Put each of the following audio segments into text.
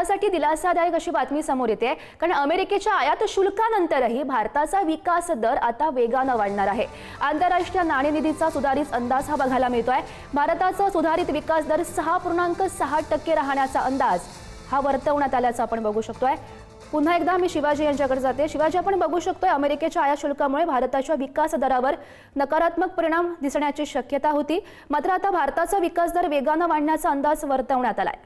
भारतासाठी दिलासादायक अशी बातमी समोर येते. कारण अमेरिकेच्या आयात शुल्कानंतरही भारताचा विकास दर आता वेगानं वाढणार आहे. आंतरराष्ट्रीय नाणेनिधीचा सुधारित अंदाज हा बघायला मिळतोय. भारताचा सुधारित विकास दर सहा पूर्णांक सहा टक्के राहण्याचा अंदाज हा वर्तवण्यात आल्याचं आपण बघू शकतोय. पुन्हा एकदा मी शिवाजी यांच्याकडे जाते. शिवाजी आपण बघू शकतोय अमेरिकेच्या आयात शुल्कामुळे भारताच्या विकास दरावर नकारात्मक परिणाम दिसण्याची शक्यता होती. मात्र आता भारताचा विकास दर वेगानं वाढण्याचा अंदाज वर्तवण्यात आलाय.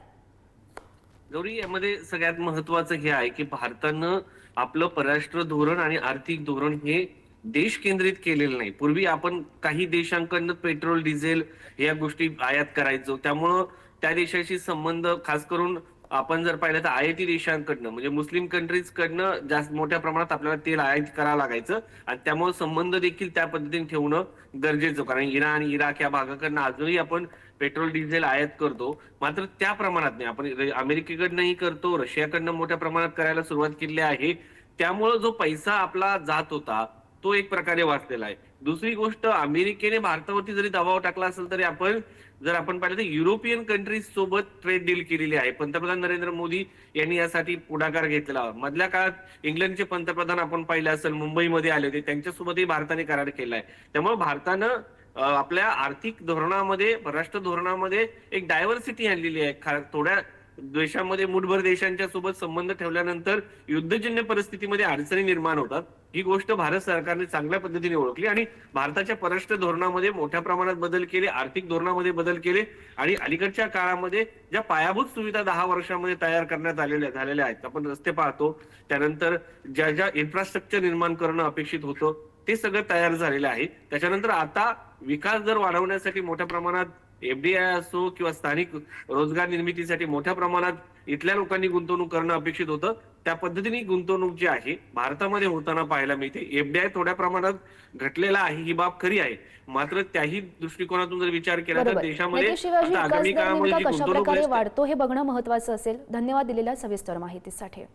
गौरी यामध्ये सगळ्यात महत्वाचं हे आहे की भारतानं आपलं परराष्ट्र धोरण आणि आर्थिक धोरण हे देश केंद्रित केलेलं नाही. पूर्वी आपण काही देशांकडनं पेट्रोल डिझेल या गोष्टी आयात करायचो. त्यामुळं त्या देशाशी संबंध खास करून आपण जर पाहिलं तर आयाती देशांकडनं म्हणजे मुस्लिम कंट्रीज कडनं जास्त मोठ्या प्रमाणात आपल्याला तेल आयात करावं लागायचं. आणि त्यामुळे संबंध देखील त्या पद्धतीने ठेवणं गरजेचं. कारण इराण इराक या भागाकडनं अजूनही आपण पेट्रोल डिझेल आयात करतो. मात्र त्या प्रमाणात नाही. आपण अमेरिकेकडनंही करतो रशियाकडनं मोठ्या प्रमाणात करायला सुरुवात केली आहे. त्यामुळं जो पैसा आपला जात होता तो एक प्रकारे वाचलेला आहे. दुसरी गोष्ट अमेरिकेने भारतावरती जरी दबाव टाकला असेल तरी आपण जर आपण पाहिलं तर युरोपियन कंट्रीज सोबत ट्रेड डील केलेली आहे. पंतप्रधान नरेंद्र मोदी यांनी यासाठी पुढाकार घेतलेला मधल्या काळात इंग्लंडचे पंतप्रधान आपण पाहिले असेल मुंबईमध्ये आले होते. त्यांच्यासोबतही भारताने करार केला आहे त्यामुळे भारतानं आपल्या आर्थिक धोरणामध्ये परराष्ट्र धोरणामध्ये एक डायव्हर्सिटी आणलेली आहे. थोड्या देशामध्ये मुठभर देशांच्या सोबत संबंध ठेवल्यानंतर युद्धजन्य परिस्थितीमध्ये अडचणी निर्माण होतात. ही गोष्ट भारत सरकारने चांगल्या पद्धतीने ओळखली आणि भारताच्या परराष्ट्र धोरणामध्ये मोठ्या प्रमाणात बदल केले आर्थिक धोरणामध्ये बदल केले आणि अलीकडच्या काळामध्ये ज्या पायाभूत सुविधा दहा वर्षामध्ये तयार करण्यात आलेल्या झालेल्या आहेत आपण रस्ते पाहतो त्यानंतर ज्या ज्या इन्फ्रास्ट्रक्चर निर्माण करणं अपेक्षित होतं ते सगळं तयार झालेलं आहे. त्याच्यानंतर आता विकास दर वाढवण्यासाठी मोठ्या प्रमाणात एफडीआय असो किंवा स्थानिक रोजगार निर्मितीसाठी मोठ्या प्रमाणात इथल्या लोकांनी गुंतवणूक करणं अपेक्षित होतं. त्या पद्धतीने गुंतवणूक जी आहे भारतामध्ये होताना पाहायला मिळते. एफडीआय थोड्या प्रमाणात घटलेला आहे ही बाब खरी आहे. मात्र त्याही दृष्टिकोनातून जर विचार केला तर देशामध्ये आता विकास आगामी काळामध्ये गुंतवणूक वाढतो हे बघणं महत्वाचं असेल. धन्यवाद दिलेल्या सविस्तर माहितीसाठी.